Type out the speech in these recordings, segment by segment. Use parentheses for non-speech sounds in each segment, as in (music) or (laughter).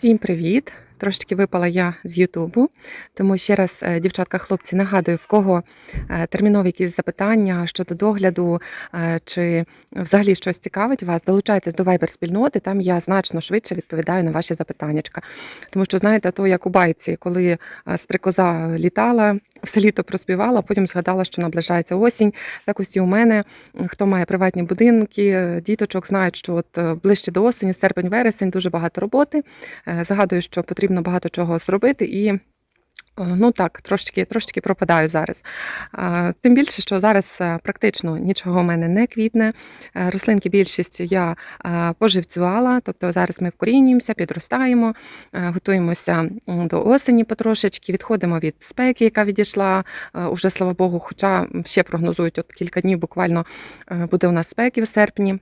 Всім привіт! Трошечки випала я з Ютубу, тому ще раз, е, дівчатка, хлопці, нагадую, в кого е, термінові якісь запитання щодо догляду е, чи взагалі щось цікавить вас, долучайтесь до Viber спільноти. Там я значно швидше відповідаю на ваші запитання. Тому що знаєте, то як у байці, коли стрикоза літала, все літо проспівала, потім згадала, що наближається осінь. Так ось і у мене, хто має приватні будинки, е, діточок, знають, що от е, ближче до осені, серпень-вересень, дуже багато роботи. Згадую, Загадую, що потрібно багато чого зробити і. Е, Ну так, трошечки, трошечки пропадаю зараз. Тим більше, що зараз е, практично нічого в мене не квітне. Е, Рослинки більшість я е, поживцювала, тобто зараз ми вкорінюємося, підростаємо, е, готуємося до осені потрошечки, відходимо від спеки, яка відійшла е, уже, слава Богу, хоча ще прогнозують от кілька днів буквально е, буде у нас спеки в серпні.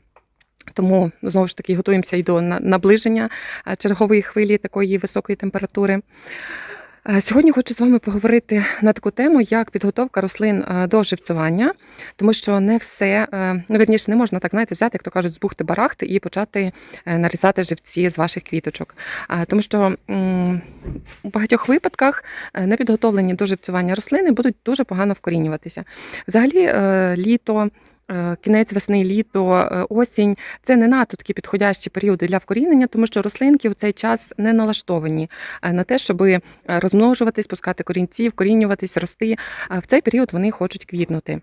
Тому знову ж таки готуємося і до наближення е, чергової хвилі такої високої температури. Е, Сьогодні хочу з вами поговорити на таку тему, як підготовка рослин е, до живцювання, тому що не все, е, ну вірніше, не можна так знаєте, взяти, як то кажуть, збухти барахти і почати нарізати живці з ваших квіточок. Тому що у багатьох випадках непідготовлені до живцювання рослини будуть дуже погано вкорінюватися. Взагалі, літо. Е, Кінець весни, літо, е, осінь це не надто такі підходящі періоди для вкорінення, тому що рослинки в цей час не налаштовані е, на те, щоб розмножуватись, пускати корінці, вкорінюватись, рости. В цей період вони хочуть квітнути.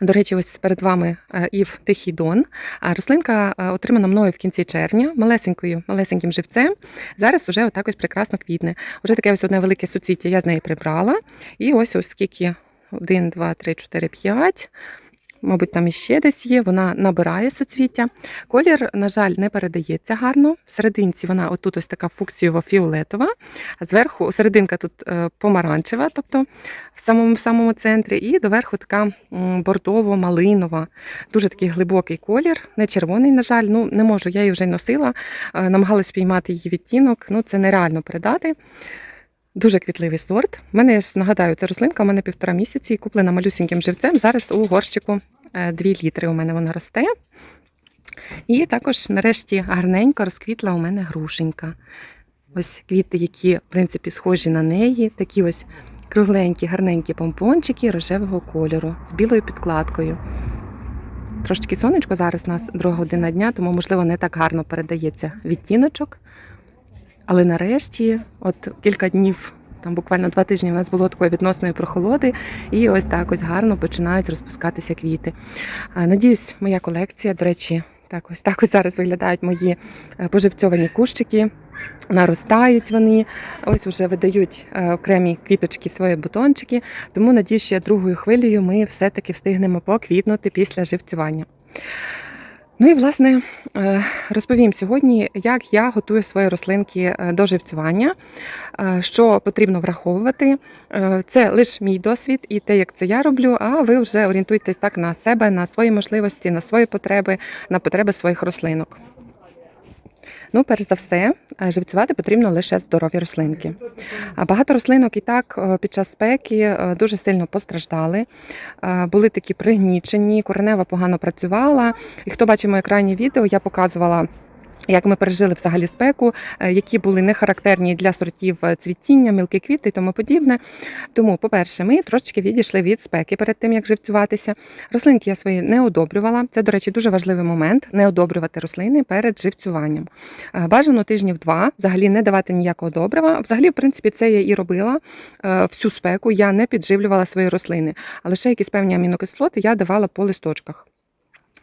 До речі, ось перед вами Ів Тихий Дон. А Рослинка отримана мною в кінці червня, малесенькою, малесеньким живцем. Зараз уже отак ось прекрасно квітне. Уже таке ось одне велике суцвіття я з неї прибрала. І ось ось скільки: один, два, три, чотири, п'ять. Мабуть, там іще десь є, вона набирає суцвіття. Колір, на жаль, не передається гарно. В серединці вона отут ось така фуксієво-фіолетова, а зверху серединка тут е, помаранчева, тобто в самому самому центрі, і доверху така бордово-малинова. Дуже такий глибокий колір, не червоний, на жаль. Ну, не можу, я її вже й носила, е, намагалась спіймати її відтінок. Ну, це нереально передати. Дуже квітливий сорт. У мене ж нагадаю, це рослинка, у мене півтора місяці, куплена малюсіньким живцем. Зараз у горщику 2 літри у мене вона росте. І також, нарешті, гарненько розквітла у мене грушенька. Ось квіти, які, в принципі, схожі на неї. Такі ось кругленькі, гарненькі помпончики рожевого кольору з білою підкладкою. Трошечки сонечко зараз у нас друга година дня, тому, можливо, не так гарно передається відтіночок. Але нарешті, от кілька днів, там буквально два тижні в нас було такої відносної прохолоди, і ось так ось гарно починають розпускатися квіти. Надіюсь, моя колекція, до речі, так ось так ось зараз виглядають мої е, поживцьовані кущики. Наростають вони, ось вже видають е, окремі квіточки свої бутончики. Тому надіюсь, що другою хвилею ми все-таки встигнемо поквітнути після живцювання. Ну і власне е, розповім сьогодні, як я готую свої рослинки е, до живцювання, е, що потрібно враховувати. Це лише мій досвід і те, як це я роблю. А ви вже орієнтуйтесь так на себе, на свої можливості, на свої потреби, на потреби своїх рослинок. Ну, перш за все, е, живцювати потрібно лише здорові рослинки. Багато рослинок і так е, під час спеки е, дуже сильно постраждали, були такі пригнічені, коренева погано працювала. І хто бачив моє крайнє відео, я показувала. Як ми пережили взагалі спеку, е, які були не характерні для сортів е, цвітіння, мілкі квіти і тому подібне. Тому, по-перше, ми трошечки відійшли від спеки перед тим, як живцюватися. Рослинки я свої не одобрювала. Це, до речі, дуже важливий момент не одобрювати рослини перед живцюванням. Е, Бажано тижнів два, взагалі не давати ніякого добрива. Взагалі, в принципі, це я і робила всю спеку. Я не підживлювала свої рослини, а лише якісь певні амінокислоти я давала по листочках.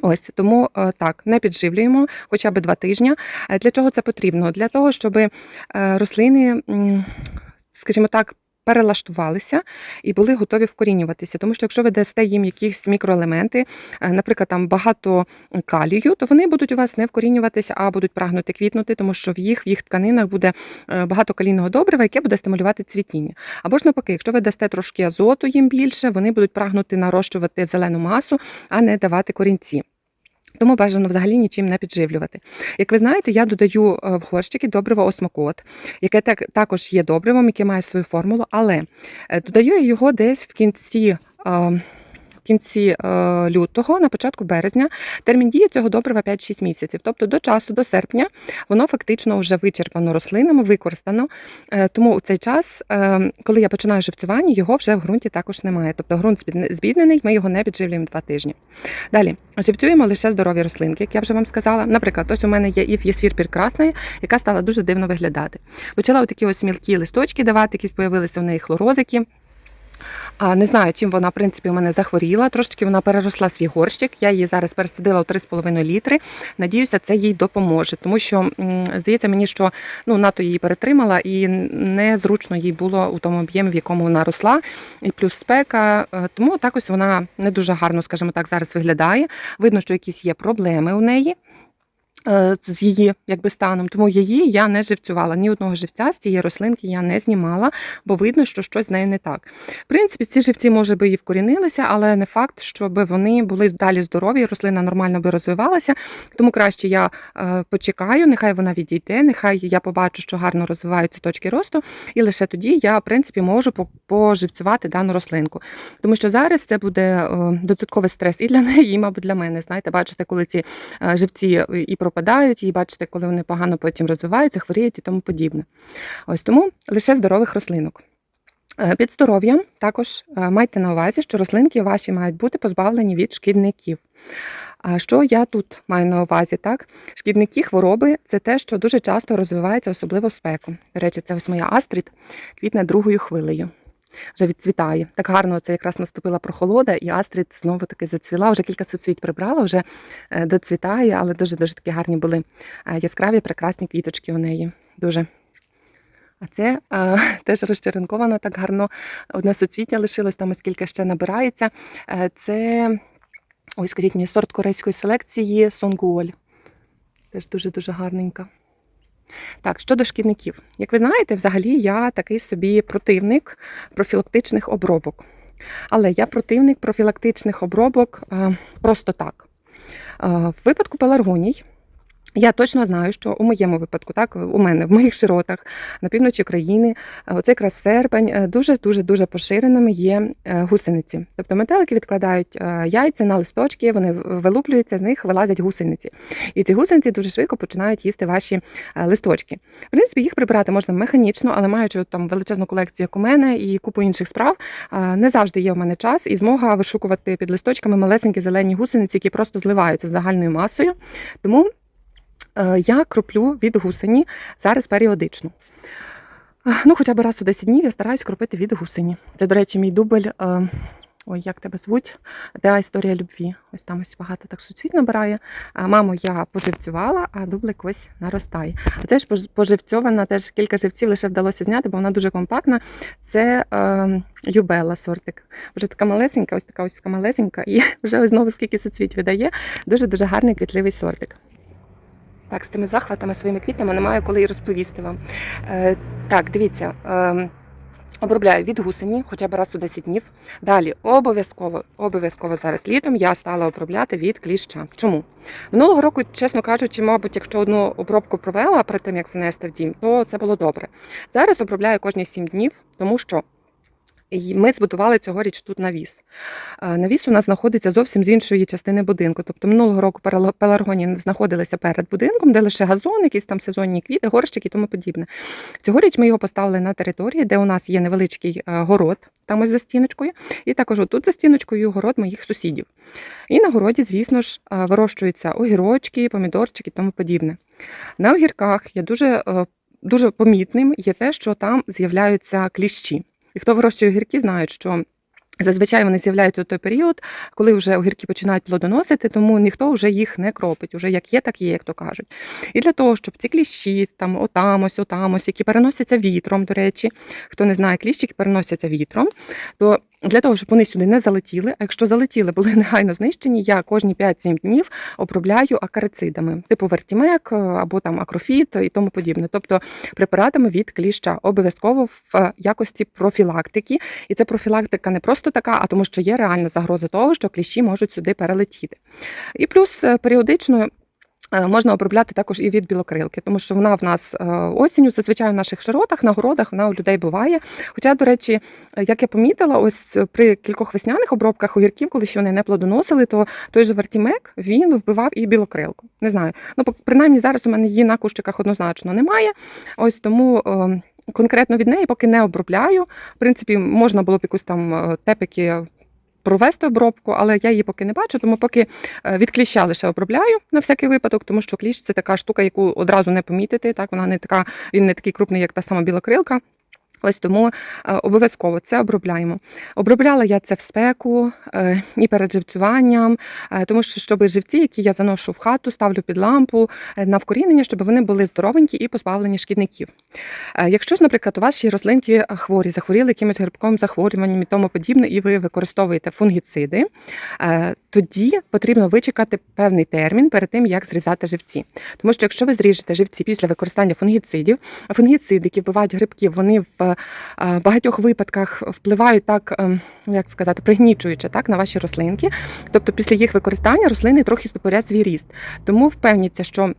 Ось тому е, так не підживлюємо хоча б два тижні. Е, Для чого це потрібно? Для того, щоб е, рослини, скажімо так, перелаштувалися і були готові вкорінюватися. Тому що якщо ви дасте їм якісь мікроелементи, е, наприклад, там багато калію, то вони будуть у вас не вкорінюватися, а будуть прагнути квітнути, тому що в їх в їх тканинах буде е, багато калійного добрива, яке буде стимулювати цвітіння. Або ж навпаки, якщо ви дасте трошки азоту їм більше, вони будуть прагнути нарощувати зелену масу, а не давати корінці. Тому бажано взагалі нічим не підживлювати. Як ви знаєте, я додаю е, в горщики добриво осмокот, яке так, також є добривом, яке має свою формулу, але е, додаю я його десь в кінці. Кінці е, лютого, на початку березня. Термін дії цього добрива 5-6 місяців. Тобто до часу, до серпня, воно фактично вже вичерпано рослинами, використано. Е, Тому у цей час, е, коли я починаю живцювання, його вже в ґрунті також немає. Тобто ґрунт збідне- збіднений, ми його не підживлюємо два тижні. Далі живцюємо лише здорові рослинки, як я вже вам сказала. Наприклад, ось у мене є іф єсвір прекрасної, яка стала дуже дивно виглядати. Почала такі ось мілкі листочки давати, якісь появилися в неї хлорозики. А, Не знаю, чим вона, в принципі, у мене захворіла. Трошки вона переросла свій горщик. Я її зараз пересадила у 3,5 літри. Надіюся, це їй допоможе, тому що здається мені, що ну, НАТО її перетримала і незручно їй було у тому об'ємі, в якому вона росла, і плюс спека. Е, Тому так ось вона не дуже гарно, скажімо так, зараз виглядає. Видно, що якісь є проблеми у неї. Е, З її якби станом, тому її я не живцювала. Ні одного живця з цієї рослинки я не знімала, бо видно, що щось з нею не так. В принципі, ці живці, може би, і вкорінилися, але не факт, щоб вони були далі здорові, рослина нормально би розвивалася. Тому краще я е, почекаю, нехай вона відійде, нехай я побачу, що гарно розвиваються точки росту, і лише тоді я, в принципі, можу поживцювати дану рослинку. Тому що зараз це буде е, додатковий стрес і для неї, і, мабуть, для мене. Знаєте, бачите, коли ці живці і пропадають, і бачите, коли вони погано потім розвиваються, хворіють і тому подібне. Ось тому лише здорових рослинок. Е, Під здоров'ям також е, майте на увазі, що рослинки ваші мають бути позбавлені від шкідників. А що я тут маю на увазі? Так, шкідники хвороби це те, що дуже часто розвивається, особливо в спеку. До речі, це ось моя астрід квітне другою хвилею. Вже відцвітає. Так гарно це якраз наступила прохолода, і астрид знову таки зацвіла. Вже кілька суцвіть прибрала, вже е, доцвітає, але дуже дуже такі гарні були е, яскраві, прекрасні квіточки у неї. Дуже. А це е, (laughs) теж розчеренкована так гарно. Одне суцвіття лишилось, там ось кілька ще набирається. Це, ой, скажіть мені, сорт корейської селекції Сонгуоль. Теж дуже-дуже гарненька. Так, щодо шкідників. Як ви знаєте, взагалі я такий собі противник профілактичних обробок. Але я противник профілактичних обробок е, просто так. Е, в випадку пеларгоній я точно знаю, що у моєму випадку, так, у мене, в моїх широтах на півночі країни, е, оце якраз серпень, е, дуже-дуже дуже поширеними є е, гусениці. Тобто метелики відкладають яйця на листочки, вони вилуплюються, з них вилазять гусениці. І ці гусениці дуже швидко починають їсти ваші листочки. В принципі, їх прибирати можна механічно, але маючи там величезну колекцію, як у мене, і купу інших справ, не завжди є у мене час і змога вишукувати під листочками малесенькі зелені гусениці, які просто зливаються з загальною масою. Тому Я кроплю від гусені зараз періодично. Е, Ну, хоча б раз у 10 днів я стараюсь кропити від гусені. Це, до речі, мій дубль. е, Ой, як тебе звуть? Де історія любві. Ось там ось багато так суцвіт набирає. Маму я поживцювала, а дублик ось наростає. А теж поживцьована, теж кілька живців лише вдалося зняти, бо вона дуже компактна. Це е, юбела сортик. Вже така малесенька, ось така ось така малесенька, і (laughs) вже ось знову скільки суцвіт видає. Дуже дуже гарний квітливий сортик. Так, з цими захватами, своїми квітами немає коли і розповісти вам. Е, так, дивіться. Е, Обробляю від гусені хоча б раз у 10 днів. Далі обов'язково, обов'язково зараз літом я стала обробляти від кліща. Чому? Минулого року, чесно кажучи, мабуть, якщо одну обробку провела перед тим, як занести в дім, то це було добре. Зараз обробляю кожні 7 днів, тому що ми збудували цьогоріч тут навіс. Е, Навіс у нас знаходиться зовсім з іншої частини будинку. Тобто минулого року пеларгонії знаходилися перед будинком, де лише газон, якісь там сезонні квіти, горщики і тому подібне. Цьогоріч ми його поставили на території, де у нас є невеличкий е, город, там ось за стіночкою, і також отут за стіночкою город моїх сусідів. І на городі, звісно ж, е, вирощуються огірочки, помідорчики і тому подібне. На огірках є дуже, дуже помітним є те, що там з'являються кліщі. І хто вирощує огірки, знають, що зазвичай вони з'являються у той період, коли вже огірки починають плодоносити, тому ніхто вже їх не кропить. Уже як є, так є, як то кажуть. І для того, щоб ці кліщі, там отам ось, отам ось, які переносяться вітром, до речі, хто не знає, кліщики переносяться вітром, то для того, щоб вони сюди не залетіли, а якщо залетіли, були (laughs) негайно знищені, я кожні 5-7 днів обробляю акарицидами, типу вертімек або там акрофіт і тому подібне. Тобто препаратами від кліща, обов'язково в е, якості профілактики. І це профілактика не просто така, а тому, що є реальна загроза того, що кліщі можуть сюди перелетіти. І плюс е, періодично. Е, Можна обробляти також і від білокрилки, тому що вона в нас е, осінню, зазвичай в наших широтах, на городах вона у людей буває. Хоча, до речі, е, як я помітила, ось при кількох весняних обробках огірків, коли ще вони не плодоносили, то той же вертімек він вбивав і білокрилку. Не знаю. Ну, принаймні зараз у мене її на кущиках однозначно немає. Ось тому. Конкретно від неї поки не обробляю. В принципі, можна було б якусь там тепики провести обробку, але я її поки не бачу, тому поки е, від кліща лише обробляю на всякий випадок, тому що кліщ це така штука, яку одразу не помітити. Так, вона не така, він не такий крупний, як та сама білокрилка. Ось тому е, обов'язково це обробляємо. Обробляла я це в спеку е, і перед живцюванням, е, тому що щоб живці, які я заношу в хату, ставлю під лампу на вкорінення, щоб вони були здоровенькі і позбавлені шкідників. Якщо ж, наприклад, у ваші рослинки хворі, захворіли якимось грибковим захворюванням і тому подібне, і ви використовуєте фунгіциди, тоді потрібно вичекати певний термін перед тим, як зрізати живці. Тому що якщо ви зріжете живці після використання фунгіцидів, а фунгіциди, які вбивають грибків, вони в е, багатьох випадках впливають так, ем, як сказати, пригнічуючи так на ваші рослинки. Тобто після їх використання рослини трохи стопорять свій ріст. Тому впевніться, що.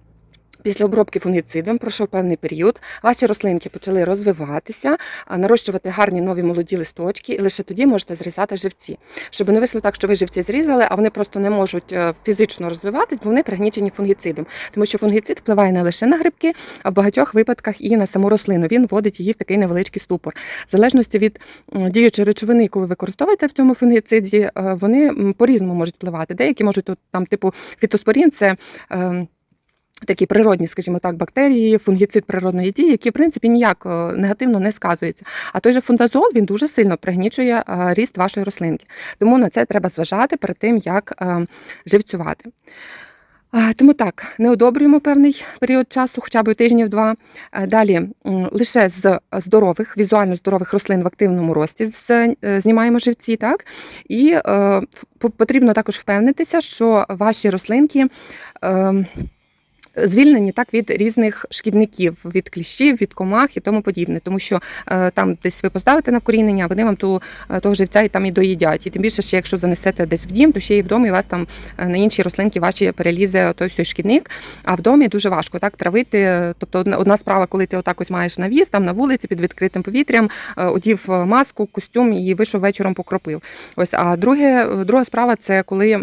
Після обробки фунгіцидом пройшов певний період, ваші рослинки почали розвиватися, нарощувати гарні нові молоді листочки, і лише тоді можете зрізати живці. Щоб не вийшло так, що ви живці зрізали, а вони просто не можуть е, фізично розвиватись, бо вони пригнічені фунгіцидом. Тому що фунгіцид впливає не лише на грибки, а в багатьох випадках і на саму рослину. Він вводить її в такий невеличкий ступор. В залежності від діючої речовини, яку ви використовуєте в цьому фунгіциді, е, вони по-різному можуть впливати. Деякі можуть тут там, типу, фітоспорін, це. Ем, Такі природні, скажімо так, бактерії, фунгіцид природної дії, які в принципі ніяк е, негативно не сказуються. А той же фундазол він дуже сильно пригнічує е, ріст вашої рослинки. Тому на це треба зважати перед тим, як е, живцювати. Тому так, не одобрюємо певний період часу, хоча б тижнів два. Е, Далі лише з здорових, візуально здорових рослин в активному рості знімаємо живці, так і потрібно також впевнитися, що ваші рослинки. Звільнені так від різних шкідників, від кліщів, від комах і тому подібне, тому що е, там десь ви поставите на вкорінення, вони вам ту, е, того живця і там і доїдять. І тим більше, ще якщо занесете десь в дім, то ще і в домі у вас там е, на інші рослинки ваші перелізе той всій шкідник. А в домі дуже важко так травити. Тобто, одна, справа, коли ти отак ось маєш навіс там на вулиці під відкритим повітрям, одів маску, костюм і вийшов вечором покропив. Ось, а друге, друга справа це коли.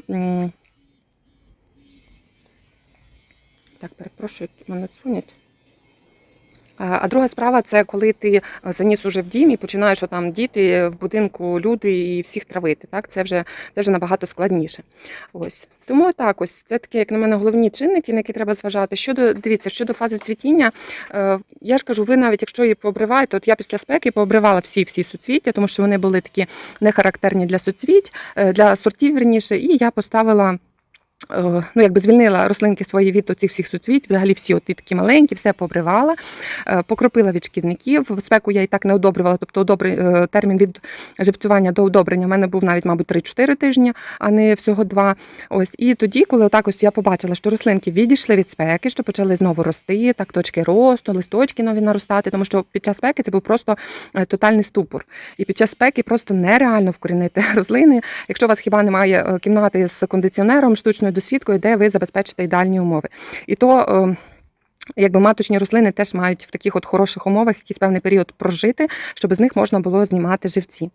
Так, перепрошую, мене дзвонять. А друга справа це коли ти е, заніс уже в дім і починаєш там діти в будинку, люди і всіх травити. Так, це вже це вже набагато складніше. Ось тому так, ось це такі, як на мене, головні чинники, на які треба зважати. Щодо дивіться, щодо фази цвітіння, е, я ж кажу, ви навіть якщо її пообриваєте, от я після спеки пообривала всі всі суцвіття, тому що вони були такі не характерні для суцвіть, е, для сортів верніше, і я поставила. Е, Ну, якби звільнила рослинки свої від оцих всіх суцвіть, взагалі всі от ті такі маленькі, все побривала, е, покропила від шкідників. В спеку я і так не одобрювала, тобто одобри, е, термін від живцювання до одобрення в мене був навіть, мабуть, 3-4 тижні, а не всього два. Ось і тоді, коли отак ось я побачила, що рослинки відійшли від спеки, що почали знову рости, так точки росту, листочки нові наростати, тому що під час спеки це був просто тотальний ступор. І під час спеки просто нереально вкорінити (laughs) рослини. Якщо у вас хіба немає кімнати з кондиціонером, штучною досвідкою, де ви забезпечите ідеальні умови. І то. е, Якби маточні рослини теж мають в таких от хороших умовах якийсь певний період прожити, щоб з них можна було знімати живці.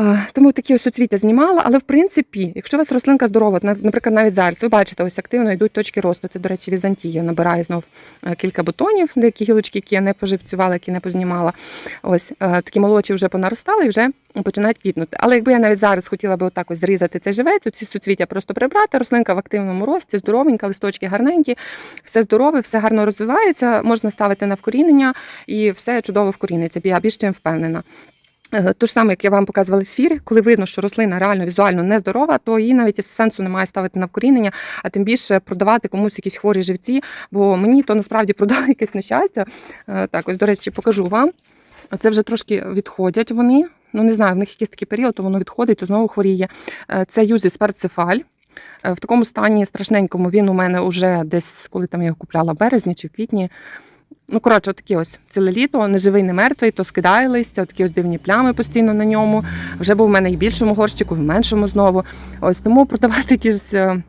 Е, Тому такі ось суцвіття знімала, але в принципі, якщо у вас рослинка здорова, наприклад, навіть зараз, ви бачите, ось активно йдуть точки росту. Це, до речі, візантія набирає знов е, кілька бутонів, деякі гілочки, які я не поживцювала, які не познімала. Ось е, такі молодші вже понаростали і вже починають квітнути. Але якби я навіть зараз хотіла би отак ось зрізати цей живець, ці суцвіття просто прибрати, рослинка в активному рості, здоровенька, листочки гарненькі, все здорове, все гарно розвивається, можна ставити на вкорінення і все чудово вкоріниться. Я більш чим впевнена. Е, То ж саме, як я вам показувала ефір, коли видно, що рослина реально візуально нездорова, то її навіть сенсу немає ставити на вкорінення, а тим більше продавати комусь якісь хворі живці. Бо мені то насправді продали (laughs) якесь нещастя. Е, Так, ось, до речі, покажу вам. Це вже трошки відходять вони. Ну, не знаю, в них якийсь такий період, то воно відходить, то знову хворіє. Е, Це юзіс перцефаль. Е, В такому стані страшненькому він у мене вже десь, коли там я його купляла в березні чи в квітні. Ну, коротше, такі ось ціле літо, не живий, не мертвий, то скидає листя, такі ось дивні плями постійно на ньому. Вже був у мене і в більшому горщику, і в меншому знову. Ось тому продавати якісь е,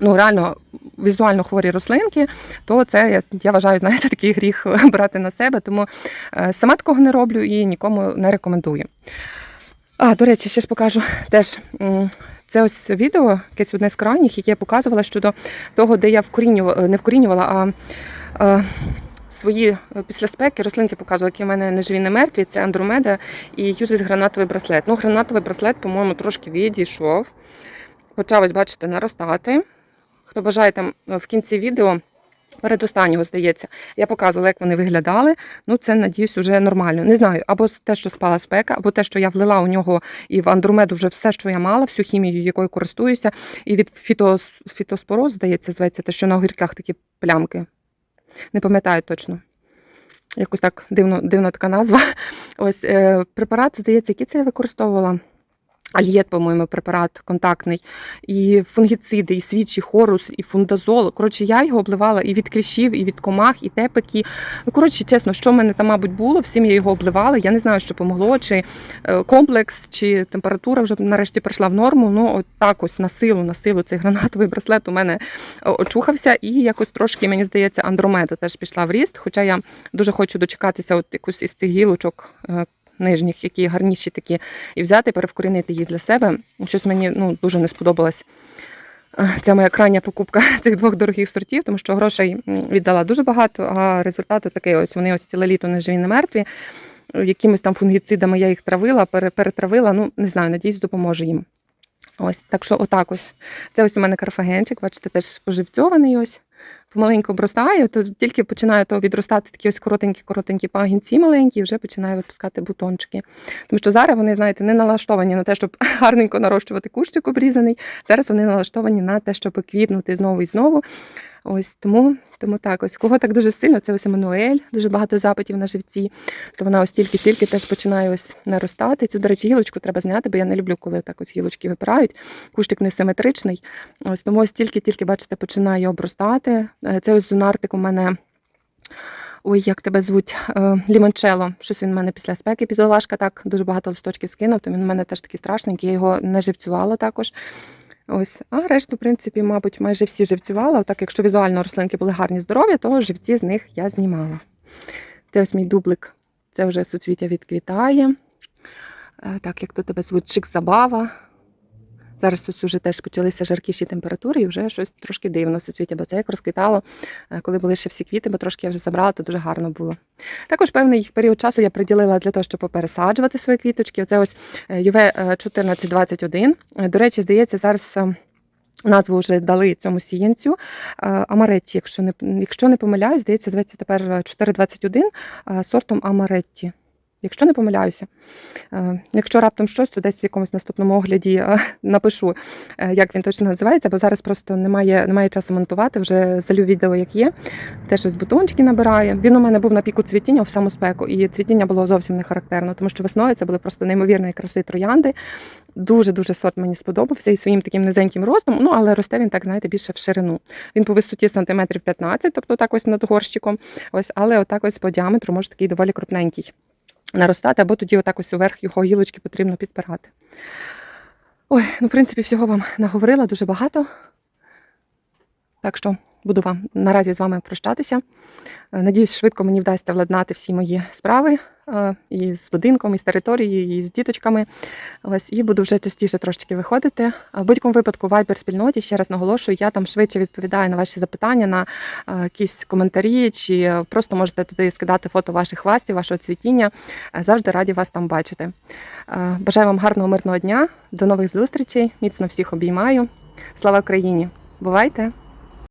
ну реально візуально хворі рослинки, то це я, я вважаю, знаєте, такий гріх (laughs) брати на себе. Тому е, сама такого не роблю і нікому не рекомендую. А, до речі, ще ж покажу теж. Це ось відео, якесь одне з крайніх, яке я показувала щодо того, де я вкорінювала, не вкорінювала, а е, свої е, після спеки рослинки показувала, які в мене неживі не мертві. Це андромеда і юзис гранатовий браслет. Ну, гранатовий браслет, по-моєму, трошки відійшов. Почав, ось, бачите, наростати. Хто бажає там е, в кінці відео, перед останнього, здається, я показувала, як вони виглядали. Ну, це, надіюсь, вже нормально. Не знаю, або те, що спала спека, або те, що я влила у нього і в андромеду вже все, що я мала, всю хімію, якою користуюся. І від фітос, фітоспороз, здається, зветься, те, що на огірках такі плямки. Не пам'ятаю точно. Якось так дивно, дивна така назва. (laughs) Ось е, препарат, здається, який це я використовувала. Альєт, по-моєму, препарат контактний, і фунгіциди, і свічі, хорус, і фундазол. Коротше, я його обливала і від кліщів, і від комах, і тепики. Ну, коротше, чесно, що в мене там, мабуть, було, всім я його обливала. Я не знаю, що помогло, чи е, комплекс, чи температура вже нарешті прийшла в норму. Ну, от так ось на силу, на силу цей гранатовий браслет у мене е, очухався, і якось трошки, мені здається, андромеда теж пішла в ріст. Хоча я дуже хочу дочекатися от якусь із цих гілочок. Нижніх, які гарніші такі, і взяти, перевкорінити їх для себе. Щось мені ну, дуже не сподобалось. Е, Це моя крайня покупка (laughs) цих двох дорогих сортів, тому що грошей віддала дуже багато, а результати такий ось вони ось ціле літо не живі, не мертві. Якимись там фунгіцидами я їх травила, перетравила. Ну, не знаю, надіюсь, допоможе їм. Ось, так що отак ось. Це ось у мене карфагенчик, бачите, теж поживцьований ось. Помаленьку обростає, то тільки починає то відростати такі ось коротенькі-коротенькі пагінці маленькі, і вже починає випускати бутончики. Тому що зараз вони, знаєте, не налаштовані на те, щоб (laughs) гарненько нарощувати кущик обрізаний. Зараз вони налаштовані на те, щоб квітнути знову і знову. Ось тому, тому так, ось кого так дуже сильно, це ось Еммануель, дуже багато запитів на живці. То вона ось тільки-тільки теж починає ось наростати. Цю, до речі, гілочку треба зняти, бо я не люблю, коли так ось гілочки випирають. Кущик несиметричний. Ось тому ось тільки-тільки, бачите, починає обростати. Е, Це ось зонартик у мене. Ой, як тебе звуть? Е, Лімончело. Щось він в мене після спеки підолашка так дуже багато листочків скинув, то він в мене теж такий страшненький, я його не живцювала також. Ось, а решту, в принципі, мабуть, майже всі живцювала. Отак, якщо візуально рослинки були гарні здорові, то живці з них я знімала. Це ось мій дублик. Це вже суцвіття відквітає. Е, Так, як то тебе звуть Чик Забава. Зараз ось уже теж почалися жаркіші температури і вже щось трошки дивно суцвіття, бо це як розквітало, е, коли були ще всі квіти, бо трошки я вже забрала, то дуже гарно було. Також певний період часу я приділила для того, щоб попересаджувати свої квіточки. Оце ось е, ЮВ 1421. Е, До речі, здається, зараз. Назву вже дали цьому сіянцю. Амаретті, якщо не, якщо не помиляюсь, здається, зветься тепер 421 е, сортом Амаретті. Якщо не помиляюся. Е, Якщо раптом щось, то десь в якомусь наступному огляді е, (laughs) напишу, е, як він точно називається, бо зараз просто немає, немає часу монтувати, вже залю відео, як є. Теж ось бутончики набирає. Він у мене був на піку цвітіння в саму спеку, і цвітіння було зовсім не характерно, тому що весною це були просто неймовірної краси троянди. Дуже-дуже сорт мені сподобався і своїм таким низеньким ростом, ну але росте він так, знаєте, більше в ширину. Він по висоті сантиметрів 15, тобто так ось над горщиком, ось, але отак ось по діаметру може такий доволі крупненький наростати, або тоді отак ось уверх його гілочки потрібно підпирати. Ой, ну, в принципі, всього вам наговорила дуже багато. Так що буду вам наразі з вами прощатися. Е, Надіюсь, швидко мені вдасться владнати всі мої справи е, і з будинком, і з територією, і з діточками. Ось, і буду вже частіше трошечки виходити. В будь-якому випадку в Viber спільноті, ще раз наголошую, я там швидше відповідаю на ваші запитання, на е, якісь коментарі, чи просто можете туди скидати фото ваших хвастів, вашого цвітіння. Завжди раді вас там бачити. Бажаю вам гарного мирного дня, до нових зустрічей. Міцно всіх обіймаю. Слава Україні! Бувайте!